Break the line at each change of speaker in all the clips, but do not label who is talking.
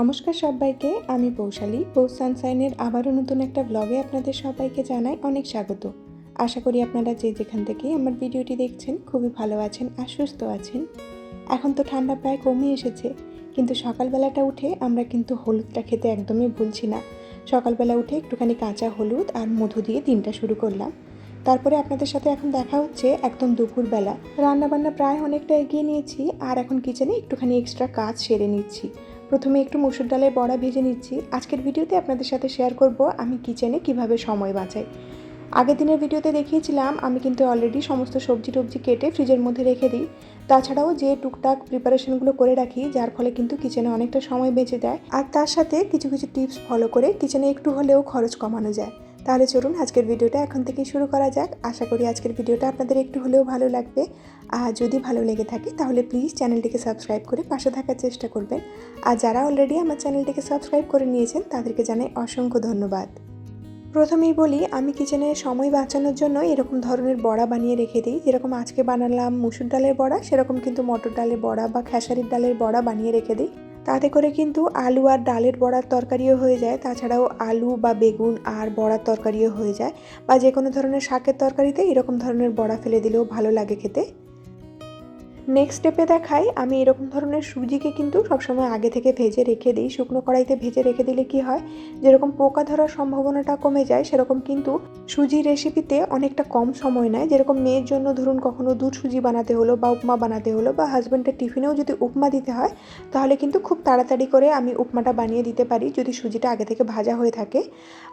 নমস্কার সবাইকে, আমি পৌশালী পৌষ সানসাইনের আবারও নতুন একটা ব্লগে আপনাদের সবাইকে জানাই অনেক স্বাগত। আশা করি আপনারা যে যেখান থেকে আমার ভিডিওটি দেখছেন, খুবই ভালো আছেন আর সুস্থ আছেন। এখন তো ঠান্ডা প্রায় কমে এসেছে, কিন্তু সকালবেলাটা উঠে আমরা কিন্তু হলুদটা খেতে একদমই ভুলছি না। সকালবেলা উঠে একটুখানি কাঁচা হলুদ আর মধু দিয়ে দিনটা শুরু করলাম। তারপরে আপনাদের সাথে এখন দেখা হচ্ছে একদম দুপুরবেলা। রান্নাবান্না প্রায় অনেকটা এগিয়ে নিয়েছি আর এখন কিচেনে একটুখানি এক্সট্রা কাজ সেরে নিচ্ছি। প্রথমে একটু মুসুর ডালের বড়া ভেজে নিচ্ছি। আজকের ভিডিওতে আপনাদের সাথে শেয়ার করব আমি কিচেনে কীভাবে সময় বাঁচাই। আগের দিনের ভিডিওতে দেখিয়েছিলাম, আমি কিন্তু অলরেডি সমস্ত সবজি টবজি কেটে ফ্রিজের মধ্যে রেখে দিই। তাছাড়াও যে টুকটাক প্রিপারেশনগুলো করে রাখি, যার ফলে কিন্তু কিচেনে অনেকটা সময় বেঁচে যায়। আর তার সাথে কিছু কিছু টিপস ফলো করে কিচেনে একটু হলেও খরচ কমানো যায়। তাহলে চলুন আজকের ভিডিওটা এখন থেকেই শুরু করা যাক। আশা করি আজকের ভিডিওটা আপনাদের একটু হলেও ভালো লাগবে। আর যদি ভালো লেগে থাকে, তাহলে প্লিজ চ্যানেলটিকে সাবস্ক্রাইব করে পাশে থাকার চেষ্টা করবেন। আর যারা অলরেডি আমার চ্যানেলটিকে সাবস্ক্রাইব করে নিয়েছেন, তাদেরকে জানাই অসংখ্য ধন্যবাদ। প্রথমেই বলি, আমি কিচেনে সময় বাঁচানোর জন্য এরকম ধরনের বড়া বানিয়ে রেখে দিই। যেরকম আজকে বানালাম মুসুর ডালের বড়া, সেরকম কিন্তু মটর ডালের বড়া বা খেসারির ডালের বড়া বানিয়ে রেখে দিই। তাতে করে কিন্তু আলু আর ডালের বড়ার তরকারিও হয়ে যায়। তাছাড়াও আলু বা বেগুন আর বড়ার তরকারিও হয়ে যায় বা যে কোনো ধরনের শাকের তরকারিতে এরকম ধরনের বড়া ফেলে দিলেও ভালো লাগে খেতে। নেক্সট স্টেপে দেখাই আমি এরকম ধরনের সুজিকে কিন্তু সবসময় আগে থেকে ভেজে রেখে দিই। শুকনো কড়াইতে ভেজে রেখে দিলে কি হয়? যেরকম পোকা ধরার সম্ভাবনাটা কমে যায়, সেরকম কিন্তু সুজি রেসিপিতে অনেকটা কম সময় নেয়। যেরকম মেয়ের জন্য ধরুন কখনো দুধ সুজি বানাতে হলো বা উপমা বানাতে হলো বা হাজব্যান্ডের টিফিনেও যদি উপমা দিতে হয়, তাহলে কিন্তু খুব তাড়াতাড়ি করে আমি উপমাটা বানিয়ে দিতে পারি যদি সুজিটা আগে থেকে ভাজা হয়ে থাকে।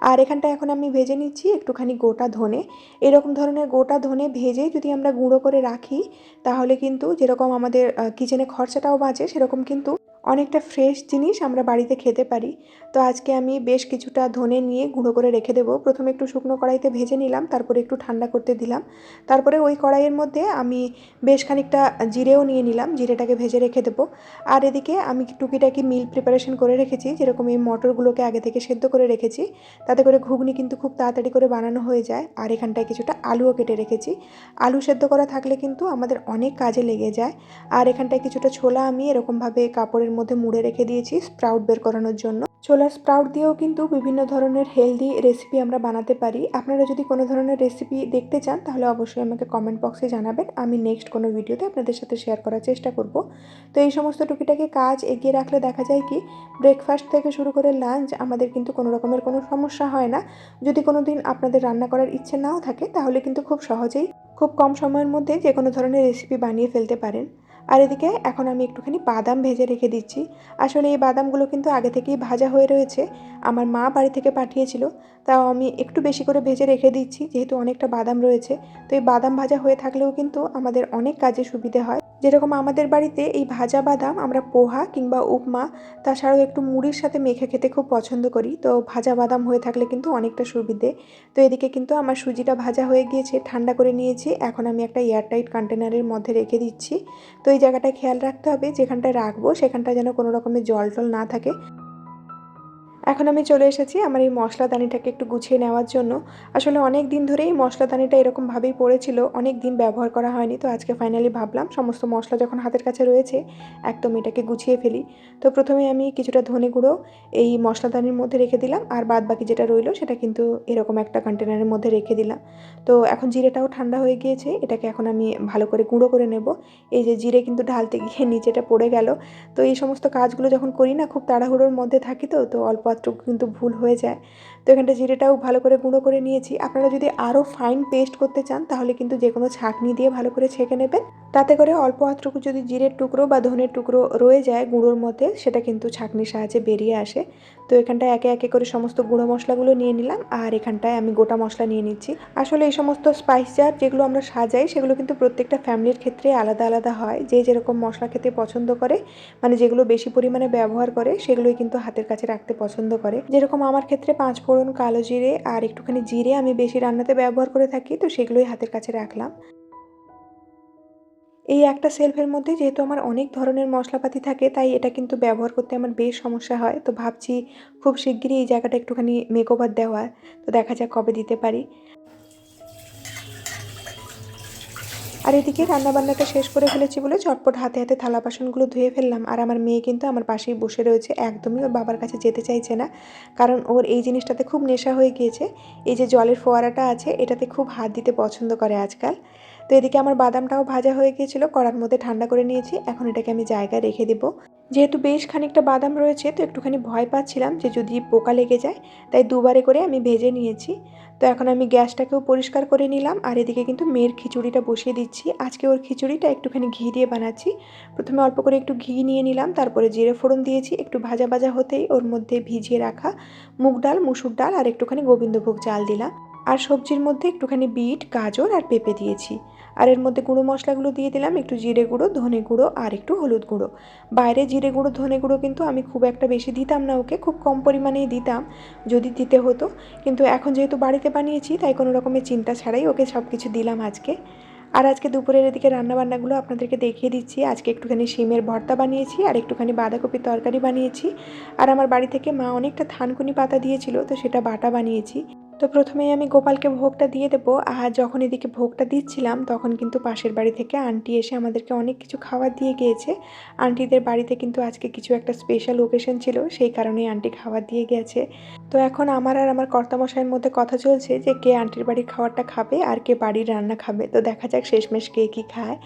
আর এখানটা এখন আমি ভেজে নিচ্ছি একটুখানি গোটা ধনে। এরকম ধরনের গোটা ধনে ভেজে যদি আমরা গুঁড়ো করে রাখি, তাহলে কিন্তু যেরকম আমাদের কিচেনে খরচাটাও বাঁচে, সেরকম কিন্তু অনেকটা ফ্রেশ জিনিস আমরা বাড়িতে খেতে পারি। তো আজকে আমি বেশ কিছুটা ধনে নিয়ে গুঁড়ো করে রেখে দেবো। প্রথমে একটু শুকনো কড়াইতে ভেজে নিলাম, তারপরে একটু ঠান্ডা করতে দিলাম। তারপরে ওই কড়াইয়ের মধ্যে আমি বেশ খানিকটা জিরেও নিয়ে নিলাম, জিরেটাকে ভেজে রেখে দেবো। আর এদিকে আমি টুকিটাকি মিল প্রিপারেশন করে রেখেছি, যেরকম এই মটরগুলোকে আগে থেকে সেদ্ধ করে রেখেছি। তাতে করে ঘুগনি কিন্তু খুব তাড়াতাড়ি করে বানানো হয়ে যায়। আর এখানটায় কিছুটা আলুও কেটে রেখেছি। আলু সেদ্ধ করা থাকলে কিন্তু আমাদের অনেক কাজে লেগে যায়। আর এখানটায় কিছুটা ছোলা আমি এরকমভাবে কাপড়ের মধ্যে মুড়ে রেখে দিয়েছি স্প্রাউট বের করানোর জন্য। ছোলার স্প্রাউট দিয়েও কিন্তু বিভিন্ন ধরনের হেলদি রেসিপি আমরা বানাতে পারি। আপনারা যদি কোনো ধরনের রেসিপি দেখতে চান, তাহলে অবশ্যই আমাকে কমেন্ট বক্সে জানাবেন। আমি নেক্সট কোনো ভিডিওতে আপনাদের সাথে শেয়ার করার চেষ্টা করব। তো এই সমস্ত টুকিটাকে কাজ এগিয়ে রাখলে দেখা যায় কি ব্রেকফাস্ট থেকে শুরু করে লাঞ্চ আমাদের কিন্তু কোনো রকমের কোনো সমস্যা হয় না। যদি কোনো দিন আপনাদের রান্না করার ইচ্ছে নাও থাকে, তাহলে কিন্তু খুব সহজেই, খুব কম সময়ের মধ্যে যে কোনো ধরনের রেসিপি বানিয়ে ফেলতে পারেন। আর এদিকে এখন আমি একটুখানি বাদাম ভেজে রেখে দিচ্ছি। আসলে এই বাদামগুলো কিন্তু আগে থেকেই ভাজা হয়ে রয়েছে। আমার মা বাড়ি থেকে পাঠিয়েছিল, তাও আমি একটু বেশি করে ভেজে রেখে দিচ্ছি, যেহেতু অনেকটা বাদাম রয়েছে। তো এই বাদাম ভাজা হয়ে থাকলেও কিন্তু আমাদের অনেক কাজে সুবিধে হয়। যেরকম আমাদের বাড়িতে এই ভাজা বাদাম, আমরা পোহা কিংবা উপমা, তাছাড়াও একটু মুড়ির সাথে মেখে খেতে খুব পছন্দ করি। তো ভাজা বাদাম হয়ে থাকলে কিন্তু অনেকটা সুবিধে। তো এদিকে কিন্তু আমার সুজিটা ভাজা হয়ে গিয়েছে, ঠান্ডা করে নিয়েছি। এখন আমি একটা এয়ারটাইট কন্টেনারের মধ্যে রেখে দিচ্ছি। তো এই জায়গাটা খেয়াল রাখতে হবে যেখানটা রাখব সেখানটা যেন কোনো রকমের জল টল না থাকে। এখন আমি চলে এসেছি আমার এই মশলাদানিটাকে একটু গুছিয়ে নেওয়ার জন্য। আসলে অনেক দিন ধরেই মশলাদানিটা এরকমভাবেই পড়েছিল, অনেক দিন ব্যবহার করা হয়নি, তো আজকে ফাইনালি ভাবলাম সমস্ত মশলা যখন হাতের কাছে রয়েছে একদম এটাকে গুছিয়ে ফেলি। তো প্রথমে আমি কিছুটা ধনে গুঁড়ো এই মশলাদানির মধ্যে রেখে দিলাম, আর বাদ বাকি যেটা রইল সেটা কিন্তু এরকম একটা কন্টেনারের মধ্যে রেখে দিলাম। তো এখন জিরেটাও ঠান্ডা হয়ে গিয়েছে, এটাকে এখন আমি ভালো করে গুঁড়ো করে নেব। এই যে জিরে কিন্তু ঢালতে গিয়ে নিচেটা পড়ে গেল। তো এই সমস্ত কাজগুলো যখন করি না, খুব তাড়াহুড়োর মধ্যে থাকি তো তো অল্প আত্র কিন্তু ভুল হয়ে যায়। তো এখানটা জিরেটাও ভালো করে গুঁড়ো করে নিয়েছি। আপনারা যদি আরও ফাইন পেস্ট করতে চান, তাহলে কিন্তু যে কোনো ছাঁকনি দিয়ে ভালো করে ছেঁকে নেবেন। তাতে করে অল্প আত্রকু যদি জিরের টুকরো বা ধনের টুকরো রয়ে যায় গুঁড়োর মধ্যে, সেটা কিন্তু ছাঁকনির সাহায্যে বেরিয়ে আসে। তো এখানটায় একে একে করে সমস্ত গুঁড়ো মশলাগুলো নিয়ে নিলাম, আর এখানটায় আমি গোটা মশলা নিয়ে নিচ্ছি। আসলে এই সমস্ত স্পাইস জার যেগুলো আমরা সাজাই, সেগুলো কিন্তু প্রত্যেকটা ফ্যামিলির ক্ষেত্রে আলাদা আলাদা হয়। যে যেরকম মশলা খেতে পছন্দ করে মানে যেগুলো বেশি পরিমাণে ব্যবহার করে, সেগুলোই কিন্তু হাতের কাছে রাখতে পছন্দ করে। যেরকম আমার ক্ষেত্রে পাঁচ ফোড়ন কালো জিরে আর একটুখানি জিরে আমি বেশি রান্নাতে ব্যবহার করে থাকি, তো সেগুলোই হাতের কাছে রাখলাম। এই একটা সেলফের মধ্যে যেহেতু আমার অনেক ধরনের মশলাপাতি থাকে, তাই এটা কিন্তু ব্যবহার করতে আমার বেশ সমস্যা হয়। তো ভাবছি খুব শিগগিরই এই জায়গাটা একটুখানি মেকওভার দেওয়া তো দেখা যাক কবে দিতে পারি। আর এদিকে রান্নাবান্নাটা শেষ করে ফেলেছি বলে চটপট হাতে হাতে থালা বাসনগুলো ধুয়ে ফেললাম। আর আমার মেয়ে কিন্তু আমার পাশেই বসে রয়েছে। একদমই ওর বাবার কাছে যেতে চাইছে না। কারণ ওর এই জিনিসটাতে খুব নেশা হয়ে গিয়েছে। এই যে জলের ফোয়ারাটা আছে, এটাতে খুব হাত দিতে পছন্দ করে আজকাল। তো এদিকে আমার বাদামটাও ভাজা হয়ে গিয়েছিল, কড়ার মধ্যে ঠান্ডা করে নিয়েছি। এখন এটাকে আমি জায়গায় রেখে দেবো। যেহেতু বেশ খানিকটা বাদাম রয়েছে, তো একটুখানি ভয় পাচ্ছিলাম যে যদি পোকা লেগে যায়, তাই দুবারে করে আমি ভেজে নিয়েছি। তো এখন আমি গ্যাসটাকেও পরিষ্কার করে নিলাম আর এদিকে কিন্তু মেয়ের খিচুড়িটা বসিয়ে দিচ্ছি। আজকে ওর খিচুড়িটা একটুখানি ঘি দিয়ে বানাচ্ছি। প্রথমে অল্প করে একটু ঘি নিয়ে নিলাম, তারপরে জিরে ফোড়ন দিয়েছি, একটু ভাজা ভাজা হতেই ওর মধ্যে ভিজিয়ে রাখা মুগ ডাল, মুসুর ডাল আর একটুখানি গোবিন্দভোগ চাল দিলাম। আর সবজির মধ্যে একটুখানি বিট, গাজর আর পেঁপে দিয়েছি। আর এর মধ্যে গুঁড়ো মশলাগুলো দিয়ে দিলাম, একটু জিরে গুঁড়ো, ধনে গুঁড়ো আর একটু হলুদ গুঁড়ো। বাইরে জিরে গুঁড়ো, ধনে গুঁড়ো কিন্তু আমি খুব একটা বেশি দিতাম না ওকে, খুব কম পরিমাণেই দিতাম, যদি দিতে হতো। কিন্তু এখন যেহেতু বাড়িতে বানিয়েছি, তাই কোনো রকমের চিন্তা ছাড়াই ওকে সব কিছু দিলাম আজকে। আর আজকে দুপুরের এদিকে রান্নাবান্নাগুলো আপনাদেরকে দেখিয়ে দিচ্ছি। আজকে একটুখানি শিমের ভর্তা বানিয়েছি আর একটুখানি বাঁধাকপির তরকারি বানিয়েছি। আর আমার বাড়ি থেকে মা অনেকটা থানকুনি পাতা দিয়েছিল, তো সেটা বাটা বানিয়েছি। তো প্রথমেই আমি গোপালকে ভোগটা দিয়ে দেবো। আর যখন এদিকে ভোগটা দিচ্ছিলাম, তখন কিন্তু পাশের বাড়ি থেকে আন্টি এসে আমাদেরকে অনেক কিছু খাবার দিয়ে গিয়েছে। আন্টিদের বাড়িতে কিন্তু আজকে কিছু একটা স্পেশাল ওকেশন ছিল, সেই কারণেই আন্টি খাবার দিয়ে গেছে। তো এখন আমার আর আমার কর্তামশাইয়ের মধ্যে কথা চলছে যে, কে আন্টির বাড়ির খাবারটা খাবে আর কে বাড়ির রান্না খাবে। তো দেখা যাক শেষমেশ কে কী খায়।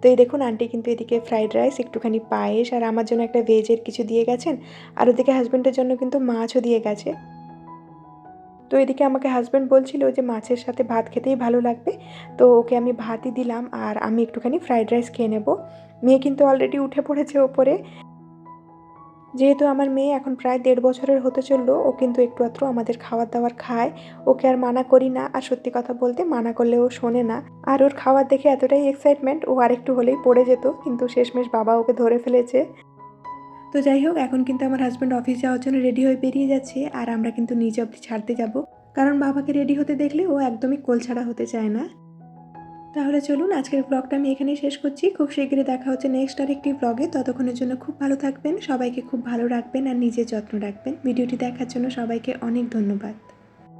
তো এই দেখুন, আন্টি কিন্তু এদিকে ফ্রাইড রাইস একটুখানি পায়েস আর আমার জন্য একটা ভেজের কিছু দিয়ে গেছেন। আর ওদিকে হাজব্যান্ডের জন্য কিন্তু মাছও দিয়ে গেছে। তো এদিকে আমাকে হাজব্যান্ড বলছিল যে, মাছের সাথে ভাত খেতেই ভালো লাগবে। তো ওকে আমি ভাতই দিলাম আর আমি একটুখানি ফ্রাইড রাইস খেয়ে নেব। মেয়ে কিন্তু অলরেডি উঠে পড়েছে ওপরে। যেহেতু আমার মেয়ে এখন প্রায় দেড় বছরের হতে চলল, ও কিন্তু একটু আত্র আমাদের খাবার দাবার খায়। ওকে আর মানা করি না আর সত্যি কথা বলতে মানা করলে ও শোনে না। আর ওর খাবার দেখে এতটাই এক্সাইটমেন্ট ও আরেকটু হলেই পড়ে যেত। কিন্তু শেষমেশ বাবা ওকে ধরে ফেলেছে। তো যাই হোক, এখন কিন্তু আমার হাজব্যান্ড অফিস যাওয়ার জন্য রেডি হয়ে বেরিয়ে যাচ্ছে আর আমরা কিন্তু নিজ অবধি ছাড়তে যাব। কারণ বাবাকে রেডি হতে দেখলে ও একদমই কোল ছাড়া হতে চায় না। তাহলে চলুন, আজকের ব্লগটা আমি এখানেই শেষ করছি। খুব শীঘ্রই দেখা হচ্ছে নেক্সট আর আরেকটি ব্লগে ততক্ষণের জন্য খুব ভালো থাকবেন, সবাইকে খুব ভালো রাখবেন আর নিজের যত্ন রাখবেন। ভিডিওটি দেখার জন্য সবাইকে অনেক ধন্যবাদ।